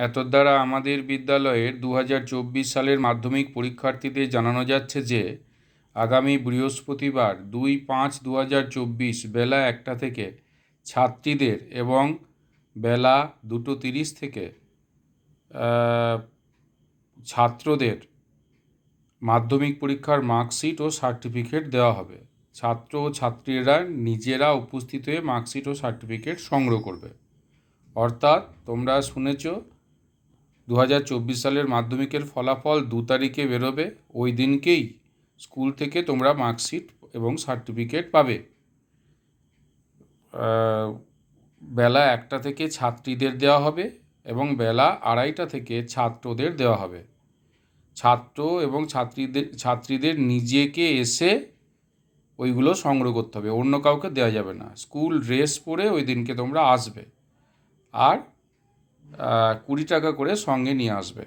এতর দ্বারা আমাদের বিদ্যালয়ের দু হাজার চব্বিশ সালের মাধ্যমিক পরীক্ষার্থীদের জানানো যাচ্ছে যে, আগামী বৃহস্পতিবার দুই পাঁচ দু বেলা একটা থেকে ছাত্রীদের এবং বেলা দুটো তিরিশ থেকে ছাত্রদের মাধ্যমিক পরীক্ষার মার্কশিট ও সার্টিফিকেট দেওয়া হবে। ছাত্র ও ছাত্রীরা নিজেরা উপস্থিত হয়ে মার্কশিট ও সার্টিফিকেট সংগ্রহ করবে। অর্থাৎ তোমরা শুনেছ দু হাজার চব্বিশ সালের মাধ্যমিকের ফলাফল দু তারিখে বেরোবে, ওই দিনকেই স্কুল থেকে তোমরা মার্কশিট এবং সার্টিফিকেট পাবে। বেলা একটা থেকে ছাত্রীদের দেওয়া হবে এবং বেলা আড়াইটা থেকে ছাত্রদের দেওয়া হবে। ছাত্র এবং ছাত্রীদের ছাত্রীদের নিজেকে এসে ওইগুলো সংগ্রহ করতে হবে, অন্য কাউকে দেওয়া যাবে না। স্কুল ড্রেস পরে ওই দিনকে তোমরা আসবে। আর কুড়ি টাকা করে সঙ্গে নিয়ে আসবে।